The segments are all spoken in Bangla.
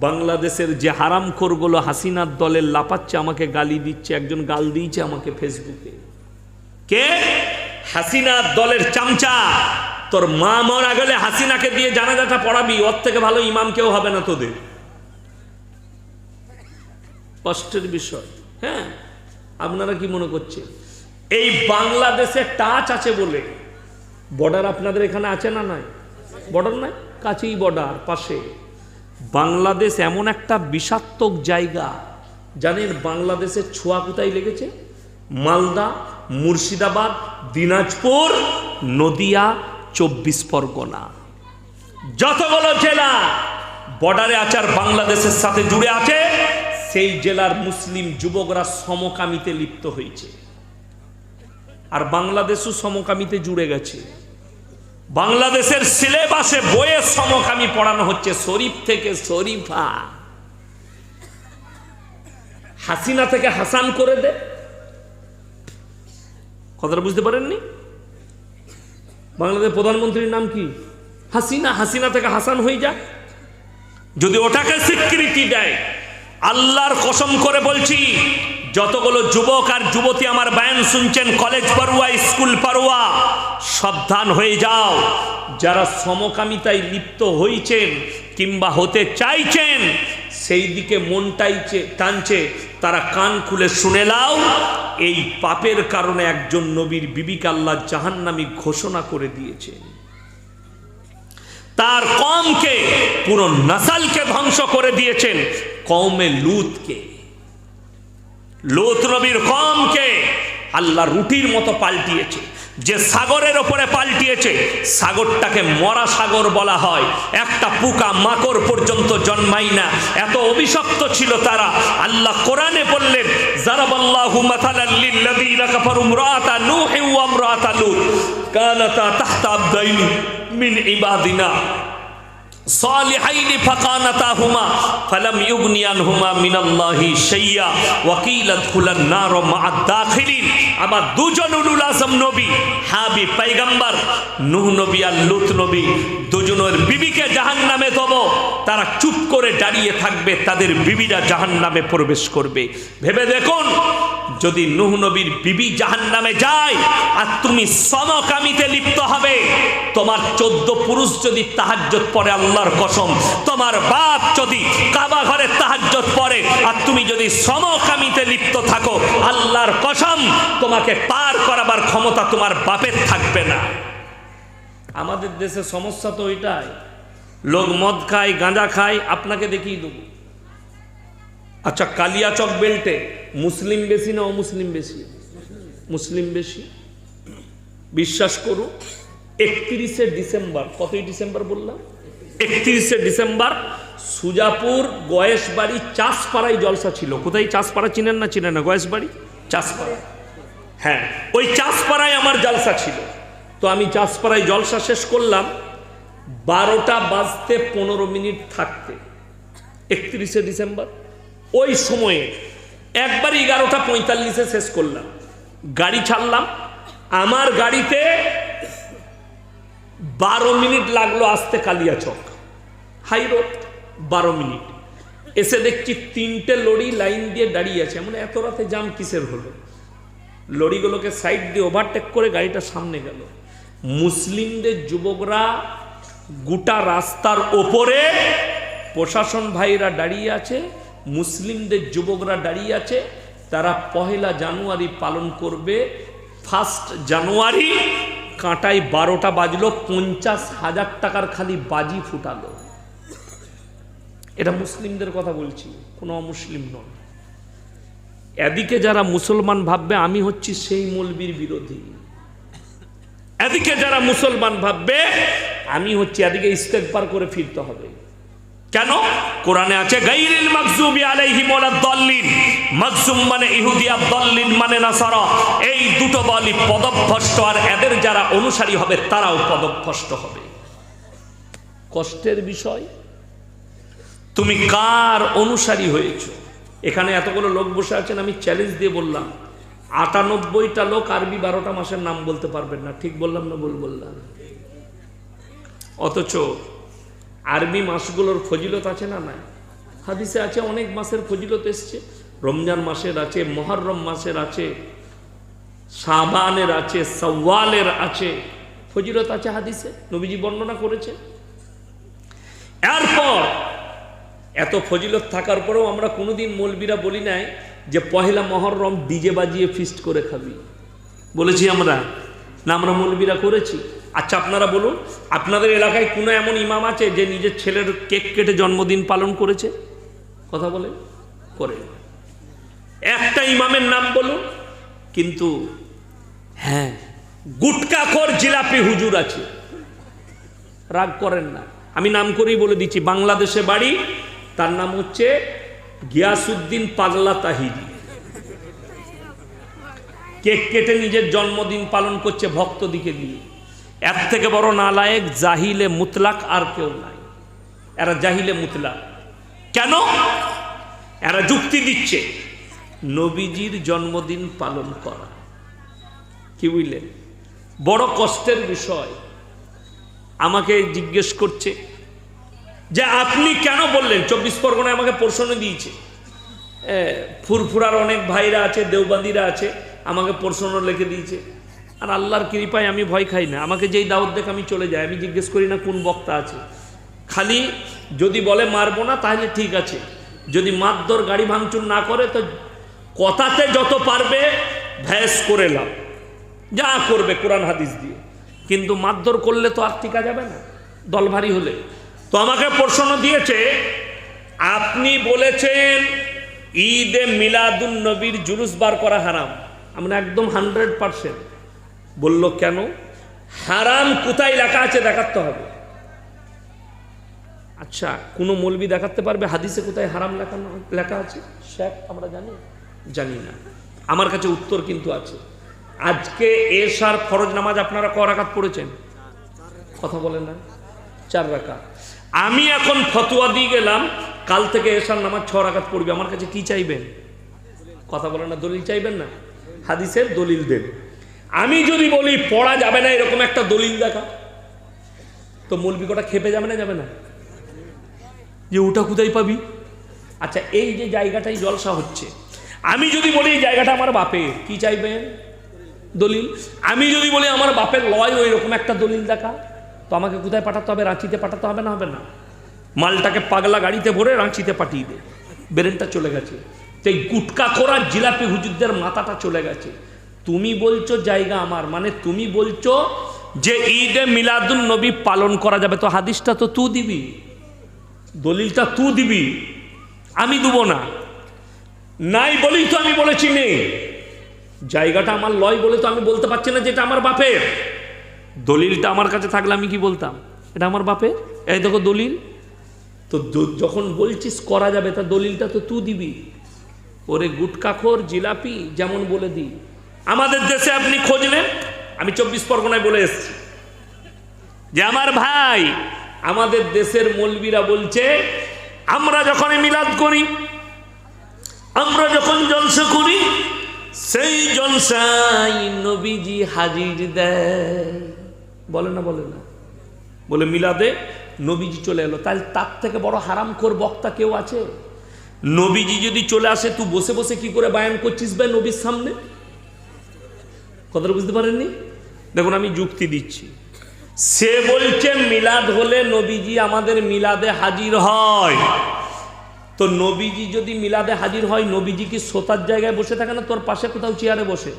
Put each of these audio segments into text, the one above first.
বাংলাদেশের যে হারাম হারামখোরগুলো হাসিনার দলের লাপাচ্ছে, আমাকে গালি দিচ্ছে, একজন গাল দিয়েছে আমাকে ফেসবুকে। কে? হাসিনার দলের চামচা। তোর মা মরা গেলে হাসিনাকে দিয়ে জানাজাটা পড়াবি, ওর থেকে ভালো ইমাম কেউ হবে না তোদের। কষ্টের বিষয় হ্যাঁ? আপনারা কি মনে করছেন? এই বাংলাদেশে টাচ আছে বলে। বর্ডার আপনাদের এখানে আছে না নাই? বর্ডার নাই? কাছেই বর্ডার, পাশে। বাংলাদেশ এমন একটা বিষাত্মক জায়গা জানেন বাংলাদেশের ছোঁয়া কোথায় লেগেছে? মালদা, মুর্শিদাবাদ, দিনাজপুর, নদিয়া, চব্বিশ পরগনা। যতগুলো জেলা বর্ডারে আচার বাংলাদেশের সাথে জুড়ে আছে, সেই জেলার মুসলিম যুবকরা সমকামিতে লিপ্ত হয়েছে। আর বাংলাদেশও সমকামিতে জুড়ে গেছে। বাংলাদেশের সিলেবাসে বইয়ে সমকামী পড়ানো হচ্ছে শরীফ থেকে শরীফা। হাসিনা থেকে হাসান করে দে। কথাটা বুঝতে পারেননি? বাংলাদেশের প্রধানমন্ত্রীর নাম কি? হাসিনা হাসিনা থেকে হাসান হয়ে যাক। যদি ওটাকে স্বীকৃতি দেয়, আল্লাহর কসম করে বলছি, যতগুলো যুবক আর যুবতী আমার বায়ান শুনছেন, কলেজ পড়ুয়া স্কুল পড়ুয়া সাবধান হয়ে যাও। যারা সমকামিতায় লিপ্ত হয়েছেন কিংবা হতে চাইছেন সেই দিকে মনটাইছে টানছে। তারা কান খুলে শুনে লাও এই পাপের কারণে একজন নবীর বিবিকে আল্লাহ জাহান্নামী ঘোষণা করে দিয়েছেন তার কমকে, পুরো নাসালকে ধ্বংস করে দিয়েছেন কমে লুতকে। লুত নবীর কমকে আল্লাহ রুটির মতো পাল্টিয়েছে। যে সাগরের ওপরে পাল্টিয়েছে, সাগরটাকে মরা সাগর বলা হয়। একটা পুকা মাকড় পর্যন্ত জন্মাই না। এত অভিশপ্ত ছিল তারা। আল্লাহ কোরআনে বললেন, জারাবাল্লাহু মিন صالحين فقانتاهما فلم يغني عنهما من الله شيئا وقيل ادخلا النار مع الداخلين আবার দুজন উলুল আজম নবী হাবি পয়গম্বর নূহ নবী আর লুত নবী দুজনের বিবিকে জাহান্নামে দেব তারা চুপ করে দাঁড়িয়ে থাকবে তাদের বিবিরা জাহান্নামে প্রবেশ করবে ভেবে দেখুন যদি নূহ নবীর বিবি জাহান্নামে যায় আর তুমি সমকামিতে লিপ্ত হবে, তোমার চোদ্দ পুরুষ যদি তাহাজ্জত পরে আল্লাহর কসম, তোমার বাপ যদি কাবা ঘরে তাহাজ্জত পরে আর তুমি যদি সমকামিতে লিপ্ত থাকো, আল্লাহর কসম, তোমাকে পার করাবার ক্ষমতা তোমার বাপের থাকবে না। আমাদের দেশে সমস্যা তো ওইটাই। লোক মদ খায়, গাঁজা খায়, আপনাকে দেখিয়ে দেবো। আচ্ছা কালিয়াচক বেল্টে, মুসলিম বেশি না অমুসলিম বেশি? মুসলিম বেশি। বিশ্বাস করুন একত্রিশে ডিসেম্বর, কতই ডিসেম্বর বললাম? একত্রিশে ডিসেম্বর, সুজাপুর গয়েশবাড়ি চাষপাড়ায় জলসা ছিল। কোথায় চাষপাড়া চিনেন না চিনেন না? গয়েশবাড়ি? চাষপাড়া। হ্যাঁ ওই চাষপাড়ায় আমার জলসা ছিল। তো আমি চাষপাড়ায় জলসা শেষ করলাম, বারোটা বাজতে পনেরো মিনিট থাকতে। একত্রিশে ডিসেম্বর। ওই সময়ে একবার এগারোটা পঁয়তাল্লিশে শেষ করলাম। গাড়ি ছাড়লাম। আমার গাড়িতে বারো মিনিট লাগল আসতে কালিয়াচক। হাই রোড, বারো মিনিট। এসে দেখছি তিনটে লরি লাইন দিয়ে দাঁড়িয়ে আছে। এমন এত রাতে জাম কিসের হলো? লরিগুলোকে সাইড দিয়ে ওভারটেক করে গাড়িটা সামনে গেল। মুসলিমদের যুবকরা গোটা রাস্তার ওপরে প্রশাসন ভাইরা দাঁড়িয়ে আছে। মুসলিমদের যুবকরা দাঁড়িয়ে আছে, তারা পহেলা জানুয়ারি পালন করবে। ফার্স্ট জানুয়ারি কাঁটায় বারোটা বাজলো, পঞ্চাশ হাজার টাকার খালি বাজি ফুটালো। এটা মুসলিমদের কথা বলছি, কোনো অমুসলিম নয়। এদিকে যারা মুসলমান ভাববে, আমি হচ্ছি সেই মৌলবীর বিরোধী। এদিকে যারা মুসলমান ভাববে, আমি হচ্ছি, এদিকে ইস্তেকবার করে ফিরতে হবে। কেন? কোরআনে আছে, গাইরিল মাকজুবি আলাইহিম ওয়ালাদ-দাল্লিন মাকজুম মানে ইহুদি আদ-দাল্লিন মানে নাসারা। এই দুটো বলি পদভ্রষ্ট, আর এদের যারা অনুসারী হবে, তারাও পদভ্রষ্ট হবে। কষ্টের বিষয়। তুমি কার অনুসারী হয়েছো? এখানে এতগুলো লোক বসে আছেন, আমি চ্যালেঞ্জ দিয়ে বললাম। আটানব্বইটা লোক আরবি বারোটা মাসের নাম বলতে পারবেন না। ঠিক বললাম না ভুল বললাম? অথচ আরবি মাসগুলোর ফজিলত আছে না নাই? হাদিসে আছে, অনেক মাসের ফজিলত এসছে। রমজান মাসের আছে, মহরম মাসের আছে সাবানের আছে, সওয়ালের আছে। ফজিলত আছে হাদিসে? নবীজি বর্ণনা করেছে এরপর, এত ফজিলত থাকার পরেও আমরা কোনোদিন মৌলবীরা বলি নাই যে পহেলা মহরম ডিজে বাজিয়ে ফিস্ট করে খাবি। বলেছি আমরা। না, আমরা মৌলবীরা করেছি। আচ্ছা আপনারা বলুন আপনাদের এলাকায় কোনো এমন ইমাম আছে যে নিজের ছেলের কেক কেটে জন্মদিন পালন করেছে? কথা বলে করে। একটা ইমামের নাম বলুন কিন্তু হ্যাঁ। গুটকাখোর জিলাপি হুজুর আছে। রাগ করেন না। আমি নাম করেই বলে দিচ্ছি বাংলাদেশে বাড়ি তার নাম হচ্ছে গিয়াসুদ্দিন পাগলা তাহিরি। কেক কেটে নিজের জন্মদিন পালন করছে ভক্তদিকে দিয়ে এর থেকে বড় নালায়েক জাহিলে মুতলাক আর কেউ নাই। এরা জাহিলে মুতলাক। কেন? এরা যুক্তি দিচ্ছে, নবীজির জন্মদিন পালন করা। কি বুঝলেন? বড় কষ্টের বিষয়। আমাকে জিজ্ঞেস করছে যে আপনি কেন বললেন? চব্বিশ পরগনায় আমাকে প্রশ্ন দিয়েছে। ফুরফুরার অনেক ভাইরা আছে, দেওবান্দিরা আছে, আমাকে প্রশ্ন লিখে দিয়েছে। আর আল্লাহর কৃপায় আমি ভয় খাই না। আমাকে যেই দাওয়াত দেখে, আমি চলে যাই। আমি জিজ্ঞেস করি না কোন বক্তা আছে। খালি যদি বলে মারবো না, তাহলে ঠিক আছে। যদি মারধর গাড়ি ভাঙচুর না করে, তো কথাতে যত পারবে ভ্যাস করে লাভ যা করবে কোরআন হাদিস দিয়ে। কিন্তু মারধর করলে তো আর টিকা যাবে না দল ভারী হলে। তো আমাকে প্রশ্ন দিয়েছে, আপনি বলেছেন ঈদে মিলাদুন নবীর জুলুস বার করা হারাম। আমরা একদম হান্ড্রেড পারসেন্ট বলল কেন? হারাম কোথায় লেখা আছে দেখাতে হবে। আচ্ছা কোনো মৌলবি দেখাতে পারবে হাদিসে কোথায় হারাম লেখা লেখা আছে? শেখ আমরা জানি। জানি না। আমার কাছে উত্তর কিন্তু আছে। আজকে এশার ফরজ নামাজ আপনারা ক রাকাত পড়েছেন? কথা বলেন না। চার রাকাত। আমি এখন ফতোয়া দিয়ে গেলাম কাল থেকে এশার নামাজ ছ রাকাত পড়বে। আমার কাছে কি চাইবেন? কথা বলেন না দলিল চাইবেন না? হাদিসের দলিল দেন। আমি যদি বলি পড়া যাবে না, এরকম একটা দলিল দেখা, তো মৌলবি কটা খেপে যাবে না যাবে না? যে ওটা কোথায় পাবি? আচ্ছা এই যে জায়গাটাই জলসা হচ্ছে, আমি যদি বলি এই জায়গাটা আমার বাপের, কি চাইবেন? দলিল? আমি যদি বলি আমার বাপের লয় ওই রকম একটা দলিল দেখা, তো আমাকে কোথায় পাঠাতে হবে? রাঁচিতে পাঠাতে হবে না হবে না? মালটাকে পাগলা গাড়িতে ভরে রাঁচিতে পাঠিয়ে দে। ব্রেনটা চলে গেছে। তো এই গুটকা করার জিলাপি হুজুরদের মাথাটা চলে গেছে। তুমি বলছো জায়গা আমার মানে তুমি বলছো যে ঈদে মিলাদুন নবী পালন করা যাবে। তো হাদিসটা তো তু দিবি, দলিলটা তু দিবি, আমি দেবো না। নাই বলেই তো আমি বলেছি নেই। জায়গাটা আমার লয় বলে তো আমি বলতে পারছি না যে এটা আমার বাপের। দলিলটা আমার কাছে থাকলে আমি কি বলতাম? এটা আমার বাপের? এই দেখো দলিল। তো যখন বলছিস করা যাবে, তা দলিলটা তো তুই দিবি। ওরে গুটকাখোর জিলাপি যেমন বলে দিই। আমাদের দেশে আপনি খোঁজ নেন? আমি চব্বিশ পরগনায় বলে এসেছি। যে আমার ভাই, আমাদের দেশের মৌলবীরা বলছে, আমরা যখন মিলাদ করি, আমরা যখন জলসা করি, সেই জলসায় নবীজি হাজির দেয়। বলে না বলে না। বলে মিলাদে নবীজি চলে এলো। তাহলে তার থেকে বড় হারামখোর বক্তা কেউ আছে? নবীজি যদি চলে আসে, তুই বসে বসে কি করে বায়ান করছিস বে নবীর সামনে? কথাটা বুঝতে পারেননি? দেখুন, আমি যুক্তি দিচ্ছি। সে বলছে, মিলাদ হলে নবীজি আমাদের মিলাদে হাজির হয়। তো নবীজি যদি মিলাদে হাজির হয়, নবীজি কি শ্রোতার জায়গায় বসে থাকে না? তোর পাশে কোথাও চেয়ারে বসে।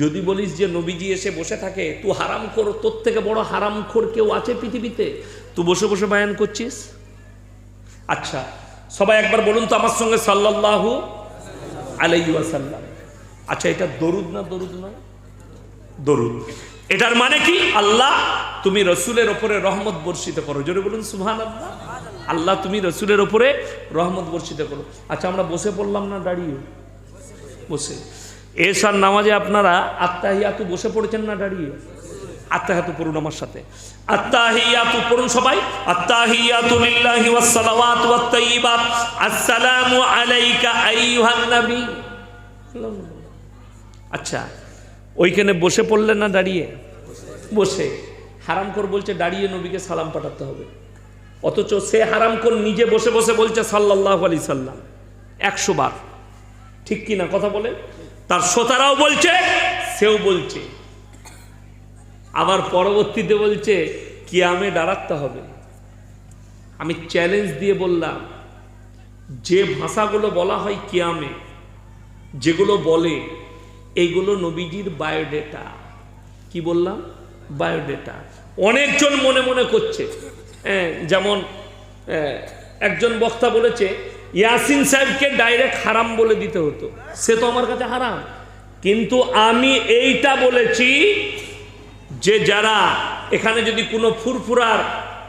যদি বলিস যে নবীজি এসে বসে থাকে তুই হারাম খোর তোর থেকে বড় হারাম খোর কেউ আছে পৃথিবীতে? তুই বসে বসে বায়ান করছিস? আচ্ছা সবাই একবার বলুন তো আমার সঙ্গে সাল্লাল্লাহু আলাইহি ওয়াসাল্লাম। আচ্ছা এটা দরুদ না দরুদ নয়? দরুদ। এটার মানে কি? আল্লাহ তুমি রসুলের ওপরে রহমত বর্ষিত করো। জোরে বলুন সুহান আল্লাহ আল্লাহ তুমি রসুলের ওপরে রহমত বর্ষিত করো। আচ্ছা আমরা বসে পড়লাম না? দাঁড়িয়ে। বসে। এসার নামাজে আপনারা আত্মাহিয়াতু বসে পড়েছেন না? দাঁড়িয়ে। আত্মাহিয়াতু পড়ুন আমার সাথে। আত্তাহিয়াতু পড়ুন সবাই। আত্তাহিয়াতু লিল্লাহি ওয়াস সালাওয়াতু ওয়াত তাইয়্যিবাত আসসালামু আলাইকা আইয়ুহান নবী। আচ্ছা ওইখানে বসে পড়লেন না দাঁড়িয়ে? বসে। হারাম কর বলছে, দাঁড়িয়ে নবীকে সালাম পাঠাতে হবে। অথচ সে হারাম কোন নিজে বসে বসে বলছে সাল্লাহ আলি সাল্লাম, একশো বার। ঠিক কি না কথা বলে তার শ্রোতারাও বলছে, সেও বলছে। আবার পরবর্তীতে বলছে, কিয়ামে দাঁড়াতে হবে। আমি চ্যালেঞ্জ দিয়ে বললাম, যে ভাষাগুলো বলা হয় কিয়ামে, যেগুলো বলে এইগুলো নবীজির বায়োডেটা। কি বললাম? বায়োডেটা। অনেকজন মনে মনে করছে। হ্যাঁ, যেমন হ্যাঁ, একজন বক্তা বলেছে ইয়াসিন সাহেবকে ডাইরেক্ট হারাম বলে দিতে হতো। সে তো আমার কাছে হারাম। কিন্তু আমি এইটা বলেছি যে যারা এখানে যদি কোনো ফুরফুরার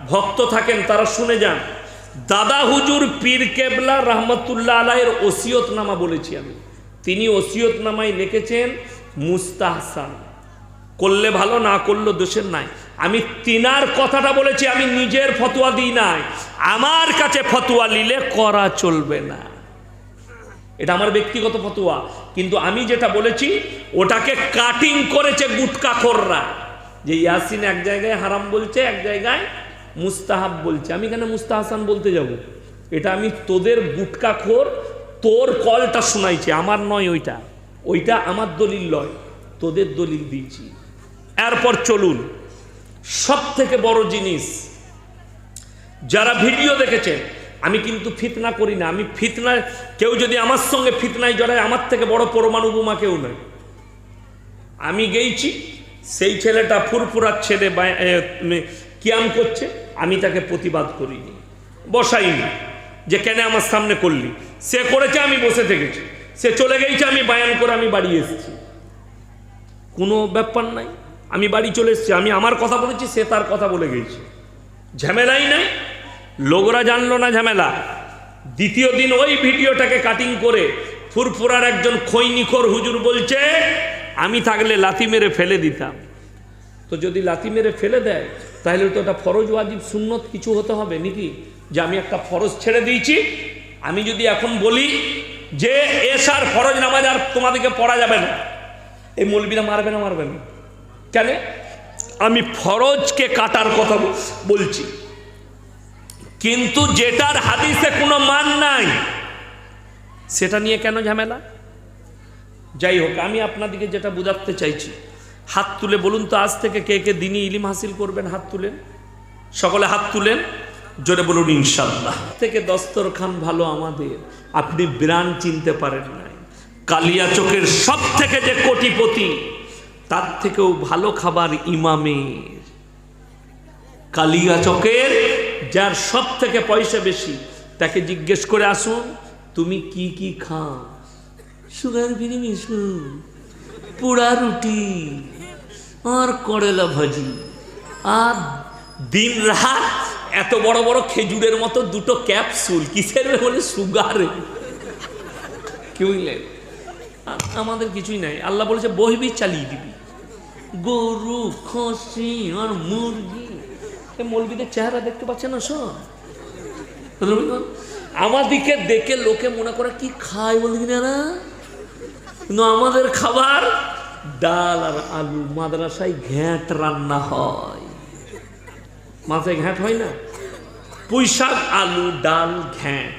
ভক্ত থাকেন তারা শুনে যান। দাদা হুজুর পীর কেবলা রহমতুল্লাহ আলাহের ওসিয়তনামা বলেছি আমি। তিনি ওসিয়তনামায় লিখেছেন মুস্তাহসান। করলে ভালো, না করলে দোষের নাই। আমি তিনার কথাটা বলেছি, আমি নিজের ফতোয়া দিই নাই। আমার কাছে ফতোয়া নিলে করা চলবে না। এটা আমার ব্যক্তিগত ফতোয়া। কিন্তু আমি যেটা বলেছি, ওটাকে কাটিং করেছে গুটকাখোররা যে ইয়াসিন এক জায়গায় হারাম বলছে, এক জায়গায় মুস্তাহাব বলছে। আমি কেন মুস্তাহাসান বলতে যাব? এটা আমি তোদের গুটকাখোর তোর কলটা শোনাইছে, আমার নয় ওইটা। ওইটা আমার দলিল নয় তোদের দলিল দিয়েছি। এরপর চলুন সব থেকে বড় জিনিস, যারা ভিডিও দেখেছেন আমি কিন্তু ফিতনা করি না, আমি ফিতনা, কেউ যদি আমার সঙ্গে ফিতনায় জড়ায়, আমার থেকে বড় পরমাণু বোমা কেউ নয়। আমি গেইছি, সেই ছেলেটা ফুরফুরার ছেলে কিয়াম করছে, আমি তাকে প্রতিবাদ করিনি, বসাইনি। যে কেন আমার সামনে করলি? সে করেছে, আমি বসে থেকেছি। সে চলে গেছে, আমি বায়ান করে আমি বাড়ি এসেছি। কোনো ব্যাপার নাই। আমি বাড়ি চলে এসেছি, আমি আমার কথা বলেছি, সে তার কথা বলে গেছে। ঝামেলাই নাই। লোকরা জানলো না ঝামেলা। দ্বিতীয় দিন ওই ভিডিওটাকে কাটিং করে ফুরফুরার একজন খৈনিখোর হুজুর বলছে, আমি থাকলে লাথি মেরে ফেলে দিতাম। তো যদি লাথি মেরে ফেলে দেয়, তাহলে তো ওটা ফরজ, ওয়াজিব, সুন্নত কিছু হতে হবে নাকি? যে আমি একটা ফরজ ছেড়ে দিয়েছি। আমি যদি এখন বলি যে এসার ফরজ নামাজ আর তোমাদেরকে পড়া যাবে না, এই মৌলবীরা মারবে না মারবে না। কেন? আমি ফরজকে কাটার কথা বলছি। কিন্তু যেটার হাদিসে কোনো মান নাই, সেটা নিয়ে কেন ঝামেলা? যাই হোক, আমি আপনাদেরকে যেটা বোঝাতে চাইছি, হাত তুলে বলুন তো, আজ থেকে কে কে দিনই ইলিম হাসিল করবেন হাত তুলেন? সকলে হাত তুলেন? জোরে বলুন ইনশাল্লাহ থেকে দস্তরখান ভালো আমাদের, আপনি ব্রান চিনতে পারেন নাই। কালিয়া চোখের সব থেকে যে কোটিপতি, তার থেকেও ভালো খাবার ইমামের। কালিয়া চকের যার সব থেকে পয়সা বেশি, তাকে জিজ্ঞেস করে আসুন, তুমি কি কি খাও? সুগার বিস্কুট পোড়া রুটি আর করেলা ভাজি, আর দিন রাত এত বড় বড় খেজুরের মতো দুটো ক্যাপসুল, কিসের বলে সুগারে? কি বুঝলেন আমাদের কিছুই নাই। আল্লাহ বলেছে বহিবি চালিয়ে দিবি। গরু, খসি আর মুরগি। মৌলবিদের চেহারা দেখতে পাচ্ছে না সব? আমাদিকে দেখে লোকে মনে করে, কি খায় বলবি না আমাদের খাবার ডাল আর আলু, মাদ্রাসায় ঘ্যাঁট রান্না হয়। মাথায় ঘ্যাঁট হয় না। পুঁই শাক আলু, ডাল ঘ্যাঁট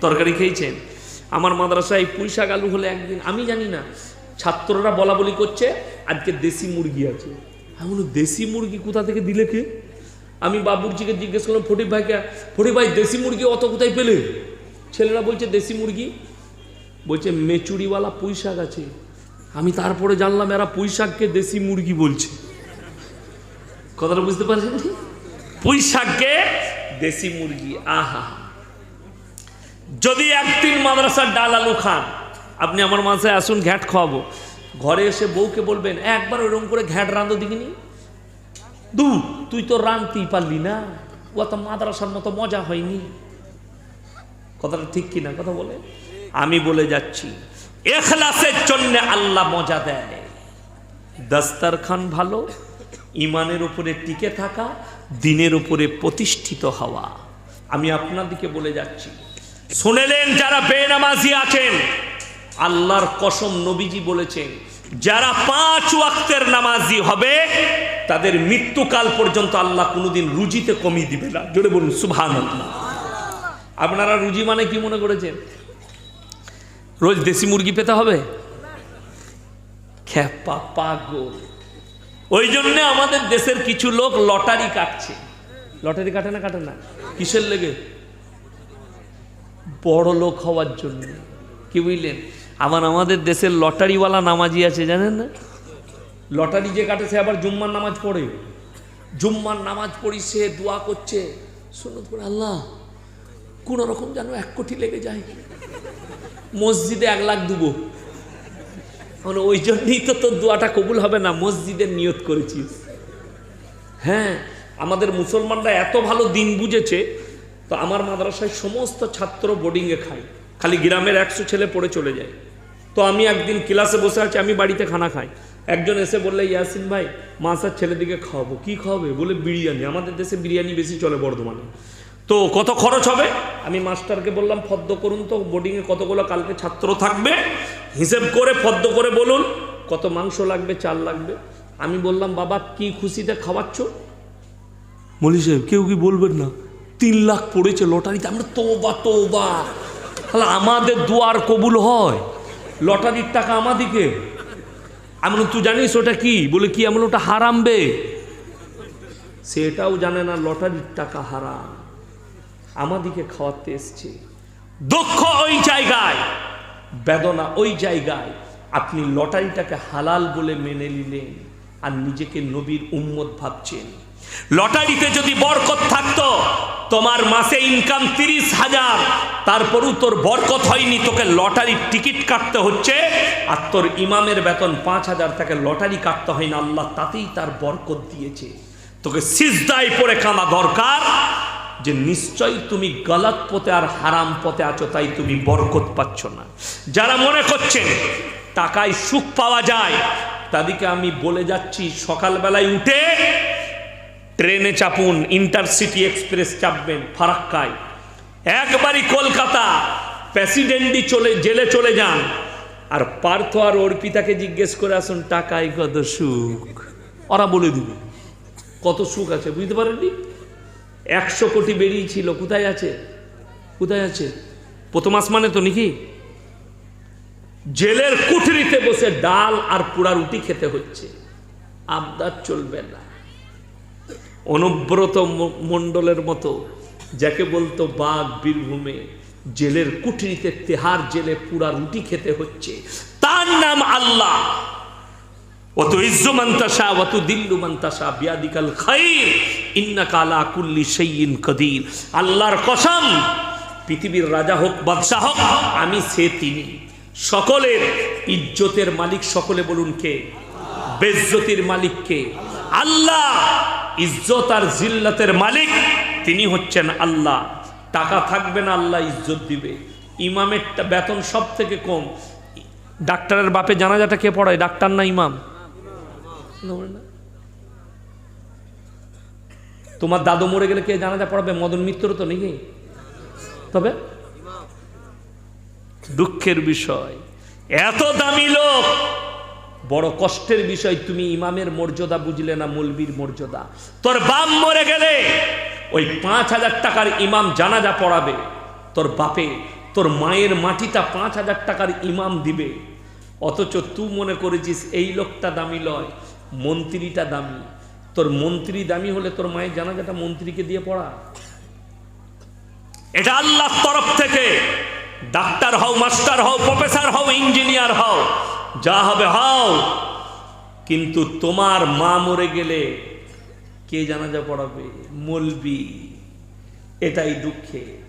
তরকারি খেয়েছেন। আমার মাদ্রাসায় পুঁই শাক আলু হলে একদিন, আমি জানি না, ছাত্ররা বলা বলি করছে, আজকে দেশি মুরগি আছে। আমি দেশি মুরগি কোথা থেকে দিলে কে? আমি বাবুরজিকে জিজ্ঞেস করলাম, ফটিক ভাইকে, ফটিক ভাই, দেশি মুরগি অত কোথায় পেলে? ছেলেরা বলছে, দেশি মুরগি। বলছে, মেচুরিওয়ালা পুঁই শাক আছে। আমি তারপরে জানলাম, এরা পুঁই শাককে দেশি মুরগি বলছে। কথাটা বুঝতে পারছেন পুঁই শাককে দেশি মুরগি আহা। যদি একদিন মাদ্রাসার ডাল আলু খান আপনি আমার মাসায় আসুন ঘ্যাট খাওয়াবো। ঘরে এসে বউকে বলবেন একবার ওইরকম করে ঘ্যাট রাঁধো দেখিনি? দু তুই তো রাঁধতেই পারলি না। ও তো মাদ্রাসার মতো মজা হয়নি। কথাটা ঠিক কিনা কথা বলে? আমি বলে যাচ্ছি এখলাসের জন্য আল্লাহ মজা দেয়। দস্তারখান ভালো ইমানের উপরে টিকে থাকা দিনের উপরে প্রতিষ্ঠিত হওয়া। আমি আপনাদেরকে বলে যাচ্ছি। শুনেলেন যারা বেনামাজি আছেন, আল্লাহর কসম নবীজি বলেছেন, যারা পাঁচ ওয়াক্তের নামাজি হবে, তাদের মৃত্যুকাল পর্যন্ত আল্লাহ কোনোদিন রুজিতে কমিয়ে দিবে না। জোরে বলুন সুভান আপনারা রুজি মানে কি মনে করেছেন? রোজ দেশি মুরগি পেতে হবে? খ্যাপা পাগল। ওই জন্য আমাদের দেশের কিছু লোক লটারি কাটছে। লটারি কাটে না কাটে না? কিসের লেগে? বড় লোক হওয়ার জন্য। কি বুঝলেন? আবার আমাদের দেশের লটারিওয়ালা নামাজি আছে, জানেন না? লটারি যে কাটে, সে আবার জুম্মার নামাজ পড়ে। জুম্মার নামাজ পড়ি, সে দোয়া করছে। শুনো পড়ে আল্লাহ কোন রকম যেন এক কোটি লেগে যায়। মসজিদে এক লাখ দেবো। মানে ওই জন্যই তো তোর দোয়াটা কবুল হবে না মসজিদের নিয়ত করেছিস হ্যাঁ আমাদের মুসলমানরা এত ভালো দিন বুঝেছে, তো আমার মাদ্রাসায় সমস্ত ছাত্র বোর্ডিংয়ে খায়। খালি গ্রামের একশো ছেলে পড়ে চলে যায়। তো আমি একদিন ক্লাসে বসে আছি, আমি বাড়িতে খানা খাই। একজন এসে বললে, ইয়াসিন ভাই মাসার ছেলেদিকে খাওয়াবো। কি খাওয়াবে? বলে, বিরিয়ানি। আমাদের দেশে বিরিয়ানি বেশি চলে বর্ধমানে। তো কত খরচ হবে? আমি মাস্টারকে বললাম ফদ্দ করুন তো বোর্ডিংয়ে কতগুলো কালকে ছাত্র থাকবে? হিসেব করে ফদ্দ করে বলুন কত মাংস লাগবে চাল লাগবে? আমি বললাম বাবা কি খুশিতে খাওয়াচ্ছ? মলি সাহেব কেউ কি বলবেন না? তিন লাখ পড়েছে লটারিতে আমরা তোবা তোবা। তাহলে আমাদের দুয়ার কবুল হয়। লটারির টাকা আমাদিকে। আমি তুই জানিস ওটা কি? বলে কি আমি ওটা হারামবে? সেটাও জানে না লটারির টাকা হারাম। আমাদিকে খাওয়াতে এসছে। দুঃখ ওই জায়গায়, বেদনা ওই জায়গায়। আপনি লটারিটাকে হালাল বলে মেনে নিলেন আর নিজেকে নবীর উম্মত ভাবছেন। লটারিতে যদি বরকত থাকতো, তোমার মাসে ইনকাম তিরিশ হাজার, তারপরও তোর বরকত হয়নি, তোকে লটারির টিকিট কাটতে হচ্ছে আর তোর ইমামের বেতন পাঁচ হাজার, তাকে লটারি কাটতে হয় না আল্লাহ তাতেই তার বরকত দিয়েছে। তোকে সিজদায় পড়ে কাঁদা দরকার যে নিশ্চয়ই তুমি গলত পথে আর হারাম পথে আছো, তাই তুমি বরকত পাচ্ছ না। যারা মনে করছেন টাকায় সুখ পাওয়া যায়, তাদেরকে আমি বলে যাচ্ছি, সকালবেলায় উঠে ট্রেনে চাপুন, ইন্টারসিটি এক্সপ্রেস চাপবেন, ফারাক্কায়। একবারই কলকাতা প্রেসিডেন্টই চলে, জেলে চলে যান। আর পার্থ আর অর্পিতাকে জিজ্ঞেস করে আসুন, টাকায় কত সুখ? ওরা বলে দিবে। কত সুখ আছে বুঝতে পারেননি? একশো কোটি বেরিয়েছিল। কোথায় আছে? কোথায় আছে? প্রথম আসমানে তো নাকি? জেলের কুঠরিতে বসে ডাল আর পোড়া রুটি খেতে হচ্ছে। আবদার চলবে না। অনুব্রত মণ্ডলের মতো যাকে বলতো বাঘ বীরভূমে জেলের কুঠরিতে তেহার জেলে পুরা রুটি খেতে হচ্ছে। তার নাম আল্লাহ। অত কুল্লি সেইন কদির। আল্লাহর কসম, পৃথিবীর রাজা হোক আমি সে তিনি। সকলের ইজ্জতের মালিক সকলে বলুন কে? বেজ্জতির মালিক কে? আল্লাহ ইজ্জত আর জিল্লাতের মালিক, তিনি হচ্ছেন আল্লাহ। টাকা থাকবে না, আল্লাহ ইজ্জত দিবে। ইমামের বেতন সব থেকে কম। ডাক্তারের বাপে জানাজাটা কে পড়ায়? ডাক্তার না ইমাম? তোমার দাদু মরে গেলে কে জানাজা পড়াবে? মদন মিত্র তো নাকি? তবে? দুঃখের বিষয়। এত দামি লোক! বড় কষ্টের বিষয়, তুমি ইমামের মর্যাদা বুঝলে না, মলবির মর্যাদা। তোর বাপ মরে গেলে ওই পাঁচ হাজার টাকার ইমাম জানাজা পড়াবে। তোর বাপে, তোর মায়ের মাটিটা পাঁচ হাজার টাকার ইমাম দিবে। অথচ তুই মনে করেছিস, এই লোকটা দামি লয়। মন্ত্রীটা দামি। তোর মন্ত্রী দামি হলে তোর মায়ের জানাজাটা মন্ত্রীকে দিয়ে পড়া। এটা আল্লাহর তরফ থেকে। ডাক্তার হও, মাস্টার হও, প্রফেসর হও, ইঞ্জিনিয়ার হও, যা হবে হও। কিন্তু তোমার মা মরে গেলে কে জানাজা পড়াবে? মলবি। এটাই দুঃখে